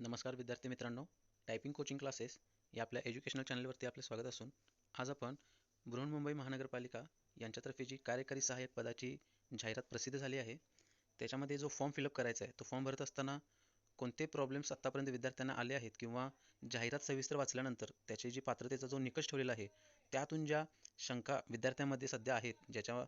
नमस्कार विद्यार्थी मित्रांनो टायपिंग कोचिंग क्लासेस या आपल्या एज्युकेशनल चॅनलवरती आपले स्वागत असून आज आपण बृहन्मुंबई महानगरपालिका यांच्यातर्फे जी कार्यकारी सहाय्यक पदाची जाहिरात प्रसिद्ध झाली आहे त्याच्यामध्ये जो फॉर्म फिलअप करायचा आहे तो फॉर्म भरत असताना कोणते प्रॉब्लेम्स आत्तापर्यंत विद्यार्थ्यांना आले आहेत किंवा जाहिरात सविस्तर वाचल्यानंतर त्याची जी पात्रतेचा जो निकष ठेवलेला आहे त्यातून ज्या शंका विद्यार्थ्यांमध्ये सध्या आहेत ज्याच्या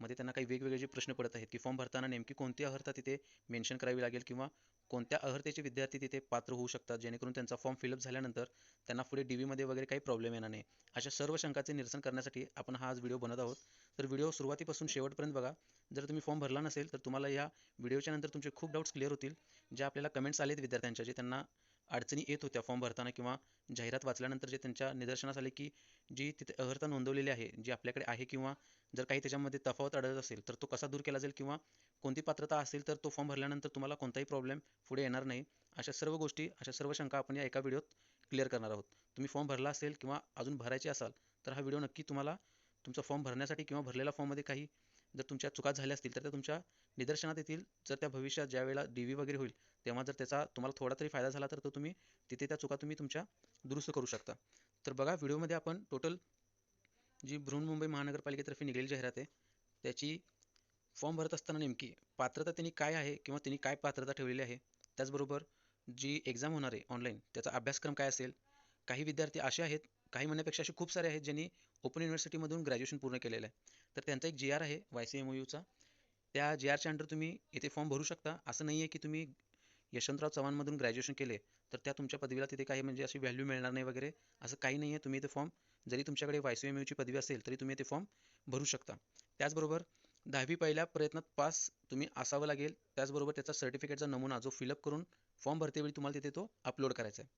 मध्ये त्यांना काही वेगवेगळे जे प्रश्न पडत आहेत की फॉर्म भरताना नेमकी कोणती अर्हता तिथे मेन्शन करावी लागेल किंवा कोणत्या अर्हतेचे विद्यार्थी तिथे पात्र होऊ शकतात जेणेकरून त्यांचा फॉर्म फिलअप झाल्यानंतर त्यांना पुढे डी व्हीमध्ये वगैरे काही प्रॉब्लेम येणार नाही. अशा सर्व शंकाचे निरसन करण्यासाठी आपण हा आज व्हिडिओ बनत आहोत. तर व्हिडिओ सुरुवातीपासून शेवटपर्यंत बघा जर तुम्ही फॉर्म भरला नसेल तर तुम्हाला या व्हिडिओच्या नंतर तुमचे खूप डाऊट्स क्लिअर होतील ज्या आपल्याला कमेंट्स आलेत विद्यार्थ्यांच्या जे त्यांना अडचणी येत होत्या फॉर्म भरताना किंवा जाहिरात वाचल्यानंतर जे त्यांच्या निदर्शनास आले की जी तिथे अर्हता नोंदवलेली आहे जी आपल्याकडे आहे किंवा जर काही त्याच्यामध्ये तफावत आढळत असेल तर तो कसा दूर केला जाईल किंवा कोणती पात्रता असेल तर तो फॉर्म भरल्यानंतर तुम्हाला कोणताही प्रॉब्लेम पुढे येणार नाही. अशा सर्व गोष्टी अशा सर्व शंका आपण या एका व्हिडिओत क्लिअर करणार आहोत. तुम्ही फॉर्म भरला असेल किंवा अजून भरायचे असाल तर हा व्हिडिओ नक्की तुम्हाला तुमचा फॉर्म भरण्यासाठी किंवा भरलेल्या फॉर्ममध्ये काही जर तुमच्या चुका झाल्या असतील तर त्या तुमच्या निदर्शनात येतील. जर त्या भविष्यात ज्या वेळेला डी व्ही वगैरे होईल तेव्हा जर त्याचा तुम्हाला थोडा तरी फायदा झाला तर तो तुम्ही तिथे त्या चुका तुम्ही तुमच्या दुरुस्त करू शकता. तर बघा व्हिडिओमध्ये आपण टोटल जी बृहन्मुंबई महानगरपालिकेतर्फे निघालेली जाहिरात आहे त्याची फॉर्म भरत असताना नेमकी पात्रता त्यांनी काय आहे किंवा त्यांनी काय पात्रता ठेवलेली आहे त्याचबरोबर जी एक्झाम होणार आहे ऑनलाईन त्याचा अभ्यासक्रम काय असेल काही विद्यार्थी असे आहेत काही म्हणण्यापेक्षा असे खूप सारे आहेत ज्यांनी ओपन युनिव्हर्सिटीमधून ग्रॅज्युएशन पूर्ण केलेलं आहे. तर त्यांचा एक जी आर आहे वाय सी एम ओ यूचा त्या जी आरच्या अंडर तुम्ही इथे फॉर्म भरू शकता. असं नाही आहे की तुम्ही यशवंतराव चव्हाणमधून ग्रॅज्युएशन केले तर त्या तुमच्या पदवीला तिथे काही म्हणजे अशी व्हॅल्यू मिळणार नाही वगैरे असं काही नाही आहे तुम्ही इथे फॉर्म जरी तुमच्याकडे वाय सी एम यूची पदवी असेल तरी तुम्ही ते फॉर्म भरू शकता. त्याचबरोबर दहावी पहिल्या प्रयत्नात पास तुम्ही असावं लागेल. त्याचबरोबर त्याचा सर्टिफिकेटचा नमुना जो फिलअप करून फॉर्म भरतेवेळी तुम्हाला तिथे तो अपलोड करायचा आहे.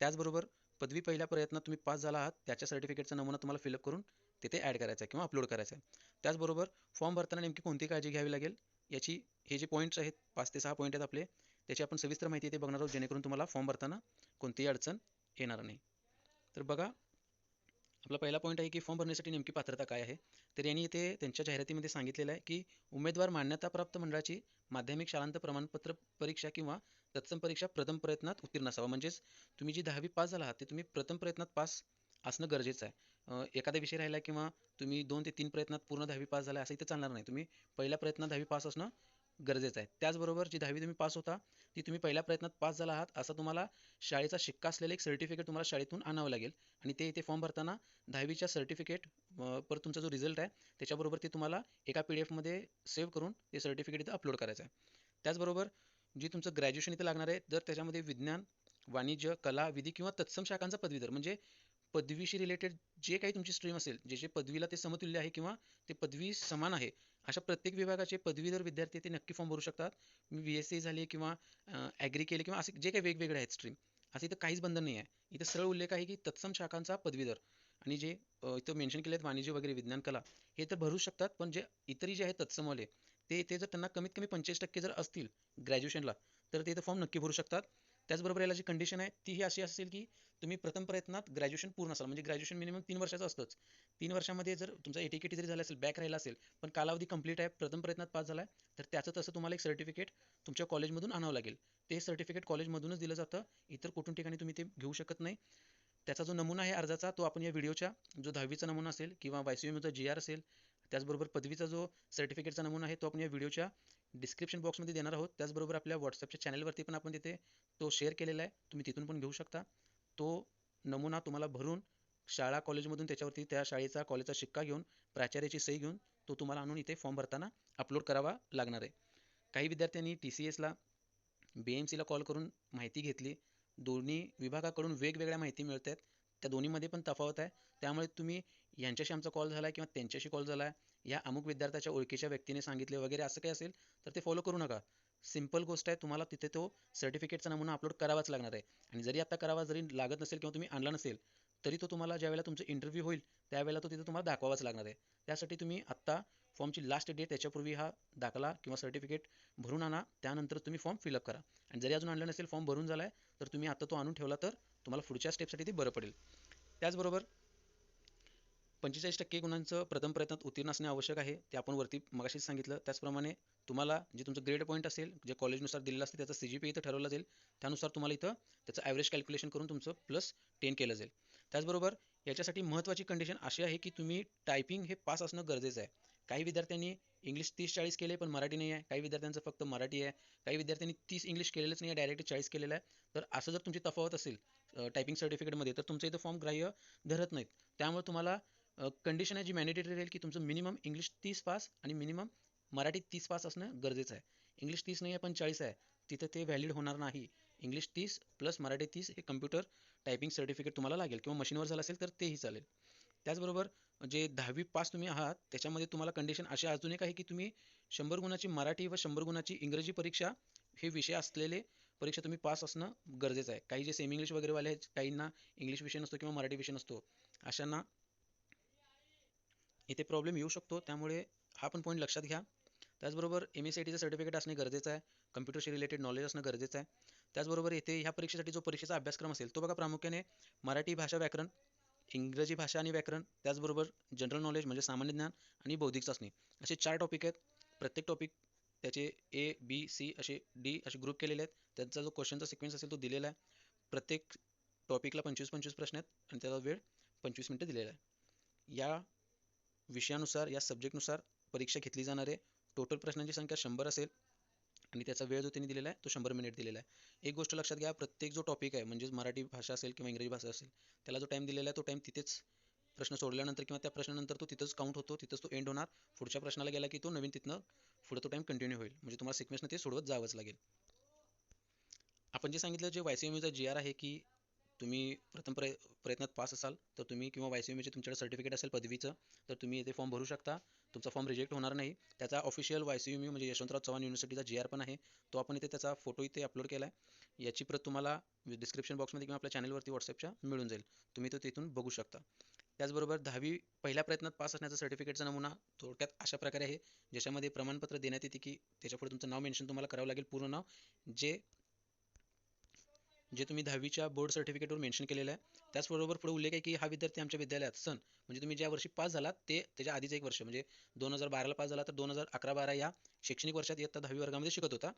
त्याचबरोबर पदवी पहिल्या प्रयत्नात तुम्ही पास झाला आहात त्याच्या सर्टिफिकेटचा नमुना तुम्हाला फिलअप करून तिथे ॲड करायचा आहे किंवा अपलोड करायचा आहे. त्याचबरोबर फॉर्म भरताना नेमकी कोणती काळजी घ्यावी लागेल? याची हे जे पॉईंट्स आहेत पाच ते सहा पॉईंट आहेत आपले त्याची आपण सविस्तर माहिती ते बघणार आहोत जेणेकरून तुम्हाला फॉर्म भरताना कोणतीही अडचण येणार नाही. तर बघा आपला पहिला पॉईंट आहे की फॉर्म भरण्यासाठी नेमकी पात्रता काय आहे? तर यांनी इथे त्यांच्या जाहिरातीमध्ये सांगितलेलं आहे की उमेदवार मान्यताप्राप्त मंडळाची माध्यमिक शालांत प्रमाणपत्र परीक्षा किंवा तत्सम परीक्षा प्रथम प्रयत्नात उत्तीर्ण असावा. म्हणजेच तुम्ही जी दहावी पास झाला आहात ते तुम्ही प्रथम प्रयत्नात पास असणं गरजेचं आहे. एखादा विषय राहिला किंवा तुम्ही दोन ते तीन प्रयत्नात पूर्ण दहावी पास झाला असं इथं चालणार नाही. तुम्ही पहिल्या प्रयत्नात दहावी पास असणं गरजेचं आहे. त्याचबरोबर जी दहावी तुम्ही पास होता ती तुम्ही पहिल्या प्रयत्नात पास झाला आहात असा तुम्हाला शाळेचा शिक्का असलेलं एक सर्टिफिकेट तुम्हाला शाळेतून आणावं लागेल. आणि ते इथे फॉर्म भरताना दहावीच्या सर्टिफिकेट पर तुमचा जो रिझल्ट आहे त्याच्याबरोबर ते तुम्हाला एका पी डी एफमध्ये सेव्ह करून ते सर्टिफिकेट इथं अपलोड करायचं आहे. त्याचबरोबर जी तुमचं ग्रॅज्युएशन इथं लागणार आहे जर त्याच्यामध्ये विज्ञान वाणिज्य कला विधी किंवा तत्सम शाखांचा पदवीधर म्हणजे पदवीशी रिलेटेड जे काही तुमची स्ट्रीम असेल जे जे पदवीला ते समतुल्य आहे किंवा ते पदवी समान आहे अशा प्रत्येक विभागाचे पदवीधर विद्यार्थी ते नक्की फॉर्म भरू शकतात. मी बी एस सी झाली किंवा ॲग्री केले किंवा असे जे काही वेगवेगळे आहेत स्ट्रीम असं इथं काहीच बंधन नाही आहे. इथं सरळ उल्लेख आहे की तत्सम शाखांचा पदवीधर आणि जे इथं मेन्शन केले आहेत वाणिज्य वगैरे विज्ञान कला हे तर भरू शकतात. पण जे इतरही जे आहेत तत्समवाले ते ते जर त्यांना कमीत कमी पंचेचाळीस टक्के जर असतील ग्रॅज्युएशनला तर ते इथं फॉर्म नक्की भरू शकतात. त्याचबरोबर याला जी कंडिशन आहे ती ही अशी असेल की तुम्ही प्रथम प्रयत्नात ग्रॅज्युएशन पूर्ण असाल. म्हणजे ग्रॅज्युएशन मिनिमम तीन वर्षाचं असतंच. तीन वर्षामध्ये जर तुमचा एटीकेटी जरी झाला असेल बॅक राहिला असेल पण कालावधी कंप्लीट आहे प्रथम प्रयत्नात पास झाला आहे तर त्याचं तसं तुम्हाला एक सर्टिफिकेट तुमच्या कॉलेजमधून आणावं लागेल. ते सर्टिफिकेट कॉलेजमधूनच दिलं जातं. इतर कुठून ठिकाणी तुम्ही ते घेऊ शकत नाही. त्याचा जो नमुना आहे अर्जाचा तो आपण या व्हिडिओच्या जो दहावीचा नमुना असेल किंवा वाय सी एमचा जी आर असेल त्याचबरोबर पदवीचा जो सर्टिफिकेटचा नमुना आहे तो आपण या व्हिडिओच्या डिस्क्रिप्शन बॉक्समध्ये देणार आहोत. त्याचबरोबर आपल्या व्हॉट्सअपच्या चॅनलवरती पण आपण तिथे तो शेअर केलेला आहे. तुम्ही तिथून पण घेऊ शकता. तो नमुना तुम्हाला भरून शाळा कॉलेजमधून त्याच्यावरती त्या शाळेचा कॉलेजचा शिक्का घेऊन प्राचार्याची सही घेऊन तो तुम्हाला आणून इथे फॉर्म भरताना अपलोड करावा लागणार आहे. काही विद्यार्थ्यांनी टी सी एसला बी एम सीला कॉल करून माहिती घेतली. दोन्ही विभागाकडून वेगवेगळ्या माहिती मिळत आहेत. त्या दोन्हीमध्ये पण तफावत आहे. त्यामुळे तुम्ही यांच्याशी आमचा कॉल झाला आहे किंवा त्यांच्याशी कॉल झाला आहे या अमुक विद्यार्थ्याच्या ओळखीच्या व्यक्तीने सांगितले वगैरे असं काही असेल तर ते फॉलो करू नका. सिंपल गोष्ट आहे तुम्हाला तिथे तो सर्टिफिकेटचा नमुना अपलोड करावाच लागणार आहे. आणि जरी आता करावा जरी लागत नसेल किंवा तुम्ही आणला नसेल तरी तो तुम्हाला ज्यावेळेला तुमचं इंटरव्ह्यू होईल त्यावेळेला तो तिथे तुम्हाला दाखवावाच लागणार आहे. त्यासाठी तुम्ही आत्ता फॉर्मची लास्ट डेट त्याच्यापूर्वी हा दाखला किंवा सर्टिफिकेट भरून आणा त्यानंतर तुम्ही फॉर्म फिलअप करा. आणि जरी अजून आणलं नसेल फॉर्म भरून झाला आहे तर तुम्ही आता तो आणून ठेवला तर तुम्हाला पुढच्या स्टेपसाठी ते बरं पडेल. त्याचबरोबर पंचेचाळीस टक्के गुणांचं प्रथम प्रयत्नात उत्तीर्ण असणे आवश्यक आहे. ते आपण वरती मगाशीच सांगितलं. त्याचप्रमाणे तुम्हाला जे तुमचं ग्रेड पॉईंट असेल जे कॉलेजनुसार दिलेलं असते त्याचा सी जी पी इथं ठरवलं जाईल. त्यानुसार तुम्हाला इथं त्याचं ॲव्हरेज कॅल्क्युलेशन करून तुमचं प्लस टेन केलं जाईल. त्याचबरोबर याच्यासाठी महत्त्वाची कंडिशन अशी आहे की तुम्ही टायपिंग हे पास असणं गरजेचं आहे. काही विद्यार्थ्यांनी इंग्लिश तीस चाळीस केले पण मराठी नाही आहे काही विद्यार्थ्यांचं फक्त मराठी आहे. काही विद्यार्थ्यांनी तीस इंग्लिश केलेलंच नाही आहे डायरेक्ट चाळीस केलेलं आहे. तर असं जर तुमची तफावत असेल टायपिंग सर्टिफिकेटमध्ये तर तुमचं इथं फॉर्म ग्राह्य धरत नाहीत. त्यामुळे तुम्हाला कंडिशन आहे जी मॅनिडेटरी राहील की तुमचं मिनिमम इंग्लिश तीस पास आणि मिनिमम मराठी तीस पास असणं गरजेचं आहे. इंग्लिश तीस नाही आहे पण चाळीस आहे. तिथं ते व्हॅलिड होणार नाही. इंग्लिश तीस प्लस मराठी तीस हे कम्प्युटर टायपिंग सर्टिफिकेट तुम्हाला लागेल किंवा मशीनवर झालं असेल तर तेही चालेल. त्याचबरोबर जे दहावी पास तुम्ही आहात त्याच्यामध्ये तुम्हाला कंडिशन अशी अजून एक आहे की तुम्ही शंभर गुणाची मराठी व शंभर गुणाची इंग्रजी परीक्षा हे विषय असलेले परीक्षा तुम्ही पास असणं गरजेचं आहे. काही जे सेमी इंग्लिश वगैरेवाले आहेत काहींना इंग्लिश विषय नसतो किंवा मराठी विषय नसतो अशांना इथे प्रॉब्लेम येऊ शकतो. त्यामुळे हा पण पॉईंट लक्षात घ्या. त्याचबरोबर एम एस सी आय टीचं सर्टिफिकेट असणे गरजेचं आहे. कम्प्युटरशी रिलेटेड नॉलेज असणं गरजेचं आहे. त्याचबरोबर इथे ह्या परीक्षेसाठी जो परीक्षेचा अभ्यासक्रम असेल तो बघा प्रामुख्याने मराठी भाषा व्याकरण इंग्रजी भाषा आणि व्याकरण त्याचबरोबर जनरल नॉलेज म्हणजे सामान्य ज्ञान आणि बौद्धिक चाचणी. असे चार टॉपिक आहेत. प्रत्येक टॉपिक त्याचे ए बी सी असे डी असे ग्रुप केलेले आहेत. त्यांचा जो क्वेश्चनचा सिक्वेन्स असेल तो दिलेला आहे. प्रत्येक टॉपिकला पंचवीस पंचवीस प्रश्न आहेत आणि त्याचा वेळ पंचवीस मिनटं दिलेला आहे. या विषयानुसार या सब्जेक्टनुसार परीक्षा घेतली जाणार आहे. टोटल प्रश्नांची संख्या शंभर असेल आणि त्याचा वेळ जो त्यांनी दिलेला आहे तो शंभर मिनिट दिलेला आहे. एक गोष्ट लक्षात घ्या प्रत्येक जो टॉपिक आहे म्हणजेच मराठी भाषा असेल किंवा इंग्रजी भाषा असेल त्याला जो टाईम दिलेला आहे तो टाईम तिथेच प्रश्न सोडल्यानंतर किंवा त्या प्रश्नानंतर तो तिथंच काउंट होतो तिथंच तो एंड होणार. पुढच्या प्रश्नाला गेला की तो नवीन तिथनं पुढं तो टाईम कंटिन्यू होईल. म्हणजे तुम्हाला सिक्वेन्सनं ते सोडवत जावंच लागेल. आपण जे सांगितलं जे Y C M G R आहे की तुम्ही प्रथम प्रय प्रयत्नात पास असाल तर तुम्ही किंवा वाय सी एम तुमच्याकडे सर्टिफिकेट असेल पदवीचं तर तुम्ही इथे फॉर्म भरू शकता. तुमचा फॉर्म रिजेक्ट होणार नाही. त्याचा official Y C M U म्हणजे यशवंतराव चव्हाण युनिव्हर्सिटीचा जी आर पण आहे. तो आपण इथे त्याचा फोटो इथे अपलोड केला आहे याची प्रत तुम्हाला डिस्क्रिप्शन बॉक्समध्ये किंवा आपल्या चॅनलवरती व्हॉट्सअपच्या मिळून जाईल. तुम्ही तो तिथून बघू शकता. त्याचबरोबर दहावी पहिल्या प्रयत्नात पास असण्याचा सर्टिफिकेटचा नमुना थोडक्यात अशा प्रकारे आहे ज्याच्यामध्ये प्रमाणपत्र देण्यात येते की त्याच्यापुढे तुमचं नाव मेन्शन तुम्हाला करावं लागेल. पूर्ण नाव जे जे तुम्ही दहावीच्या बोर्ड सर्टिफिकेटवर मेन्शन केलेलं आहे त्याचबरोबर पुढे उल्लेख आहे की हा विद्यार्थी आमच्या विद्यालयात सन म्हणजे तुम्ही ज्या वर्षी पास झालात ते त्याच्या आधीच एक वर्ष म्हणजे दोन हजार बाराला पास झाला तर दोन हजार अकरा बारा या शैक्षणिक वर्षात इयत्ता दहावी वर्गामध्ये शिकत होता.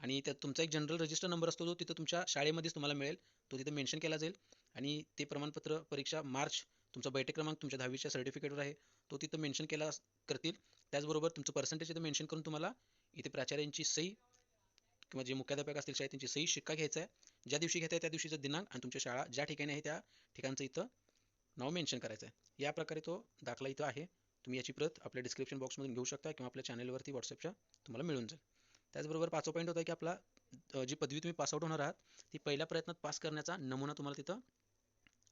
आणि त्यात तुमचा एक जनरल रजिस्टर नंबर असतो जो तिथं तुमच्या शाळेमध्येच तुम्हाला मिळेल तो तिथं मेन्शन केला जाईल. आणि ते प्रमाणपत्र परीक्षा मार्च तुमचा बैठक क्रमांक तुमच्या दहावीच्या सर्टिफिकेटवर आहे तो तिथं मेन्शन केला करतील. त्याचबरोबर तुमचं पर्सेंटेज तिथं मेन्शन करून तुम्हाला इथे प्राचार्यांची सही किंवा जे मुख्याध्यापक असतील शाळेत त्यांची सही शिक्का घ्यायचा आहे. ज्या दिवशी घेताय त्या दिवशीचा दिनांक आणि तुमच्या शाळा ज्या ठिकाणी आहे त्या ठिकाणचं इथं नाव मेन्शन करायचं आहे. या प्रकारे तो दाखला इथं आहे. तुम्ही याची प्रत आपल्या डिस्क्रिप्शन बॉक्समधून घेऊ शकता किंवा आपल्या चॅनलवरती व्हॉट्सअपच्या तुम्हाला मिळून जाईल. त्याचबरोबर पाचवा पॉईंट होता की आपला जी पदवी तुम्ही पासआउट होणार आहात ती पहिल्या प्रयत्नात पास करण्याचा नमुना तुम्हाला तिथं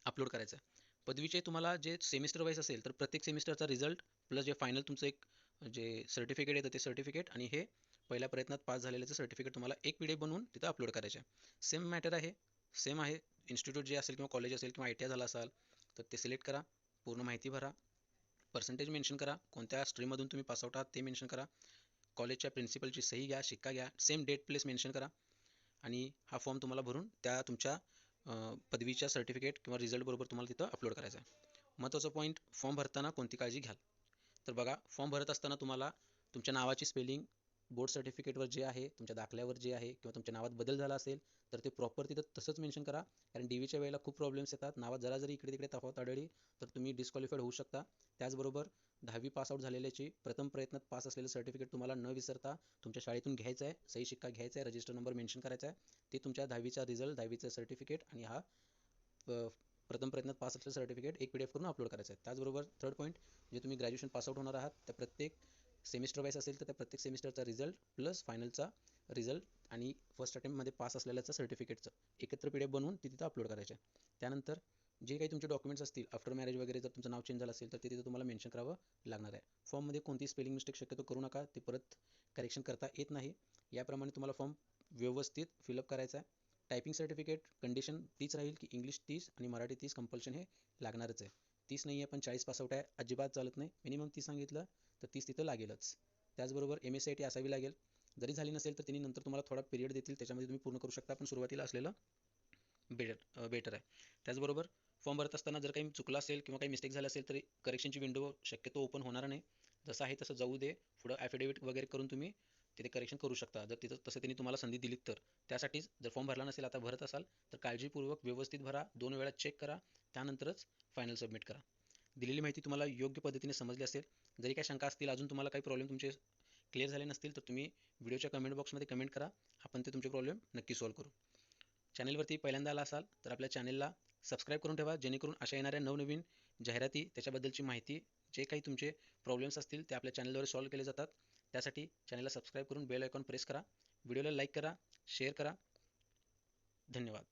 अपलोड करायचा आहे. पदवीचे तुम्हाला जे सेमिस्टर वाईज असेल तर प्रत्येक सेमिस्टरचा रिझल्ट प्लस जे फायनल तुमचं एक जे सर्टिफिकेट येतं ते सर्टिफिकेट आणि हे पहिल्या प्रयत्नात पास झालेल्याचं सर्टिफिकेट तुम्हाला एक पी डी एफ बनवून तिथं अपलोड करायचे आहे. सेम मॅटर आहे. सेम आहे. इन्स्टिट्यूट जे असेल किंवा कॉलेज असेल किंवा आय टी आय झाला असाल तर ते सिलेक्ट करा. पूर्ण माहिती भरा. पर्सेंटेज मेन्शन करा. कोणत्या स्ट्रीममधून तुम्ही पासआउट आहात ते मेन्शन करा. कॉलेजच्या प्रिन्सिपलची सही घ्या शिक्का घ्या. सेम डेट प्लेस मेन्शन करा. आणि हा फॉर्म तुम्हाला भरून त्या तुमच्या पदवीच्या सर्टिफिकेट किंवा रिझल्टबरोबर तुम्हाला तिथं अपलोड करायचा आहे. महत्त्वाचं पॉईंट फॉर्म भरताना कोणती काळजी घ्याल. तर बघा फॉर्म भरत असताना तुम्हाला तुमच्या नावाची स्पेलिंग बोर्ड सर्टिफिकेटवर जे आहे तुमच्या दाखल्यावर जे आहे किंवा तुमच्या नावात बदल झाला असेल तर ते प्रॉपर तिथं तसंच मेन्शन करा. कारण डी व्हीच्या वेळेला खूप प्रॉब्लेम्स येतात. नावात जरा जरी इकडे तिकडे तफावत आढळली तर तुम्ही डिस्क्वालिफाईड होऊ शकता. त्याचबरोबर दहावी पासआउट झालेल्याची प्रथम प्रयत्नात पास असलेलं सर्टिफिकेट तुम्हाला न विसरता तुमच्या शाळेतून घ्यायचं आहे. सही शिक्का घ्यायचा आहे. रजिस्टर नंबर मेन्शन करायचा आहे. ते तुमच्या दहावीचा रिझल्ट दहावीचं सर्टिफिकेट आणि हा प्रथम प्रयत्नात पास असलेलं सर्टिफिकेट एक पी डी एफ करून अपलोड करायचं आहे. त्याचबरोबर थर्ड पॉईंट जे तुम्ही ग्रॅज्युएशन पासआउट होणार आहात त्या प्रत्येक सेमिस्टर वाईज असेल तर त्या प्रत्येक सेमिस्टरचा रिझल्ट प्लस फायनलचा रिझल्ट आणि फर्स्ट अटेम्प्टमध्ये पास असलेल्याचं सर्टिफिकेटचं एकत्र पी डी एफ बनवून ती तिथं अपलोड करायचे त्यानंतर जे काही तुमचे डॉक्युमेंट्स असतील आफ्टर मॅरेज वगैरे जर तुमचं नाव चेंज झालं असेल तर ते तिथं तुम्हाला मेन्शन करावं लागणार आहे. फॉर्ममध्ये कोणती स्पेलिंग मिस्टेक शक्यतो करू नका ते परत करेक्शन करता येत नाही. याप्रमाणे तुम्हाला फॉर्म व्यवस्थित फिलअप करायचा आहे. टायपिंग सर्टिफिकेट कंडिशन तीच राहील की इंग्लिश तीस आणि मराठी तीस कंपल्शन हे लागणारच आहे. तीस नाही आहे पण चाळीस पासआउट आहे अजिबात चालत नाही. मिनिमम तीस सांगितलं तर तीस तिथं लागेलच. त्याचबरोबर M S C I T असावी लागेल. जरी झाली नसेल तर त्यांनी नंतर तुम्हाला थोडा पिरियड देतील त्याच्यामध्ये तुम्ही पूर्ण करू शकता. पण सुरुवातीला असलेलं बेटर बेटर आहे. त्याचबरोबर फॉर्म भरत असताना जर काही चुकला असेल किंवा काही मिस्टेक झालं असेल तरी करेक्शनची विंडो शक्यतो ओपन होणार नाही. जसं आहे तसं जाऊ दे. पुढं ॲफिडेविट वगैरे करून तुम्ही तिथे करेक्शन करू शकता. जर तिथं तसं त्यांनी तुम्हाला संधी दिलीत तर. त्यासाठीच जर फॉर्म भरला नसेल आता भरत असाल तर काळजीपूर्वक व्यवस्थित भरा. दोन वेळा चेक करा. त्यानंतरच फायनल सबमिट करा. दिलेली माहिती तुम्हाला योग्य पद्धतीने समजली असेल. जरी काही शंका असतील अजून तुम्हाला काही प्रॉब्लेम तुमचे क्लिअर झाले नसतील तर तुम्ही व्हिडिओच्या कमेंट बॉक्समध्ये कमेंट करा. आपण ते तुमचे प्रॉब्लेम नक्की सॉल्व्ह करू. चॅनलवरती पहिल्यांदा आला असाल तर आपल्या चॅनलला सबस्क्राईब करून ठेवा जेणेकरून अशा येणाऱ्या नवनवीन जाहिराती त्याच्याबद्दलची माहिती जे काही तुमचे प्रॉब्लेम्स असतील ते आपल्या चॅनलवर सॉल्व्ह केले जातात. त्यासाठी चॅनलला सबस्क्राईब करून बेल आयकॉन प्रेस करा. व्हिडिओला लाईक करा शेअर करा. धन्यवाद.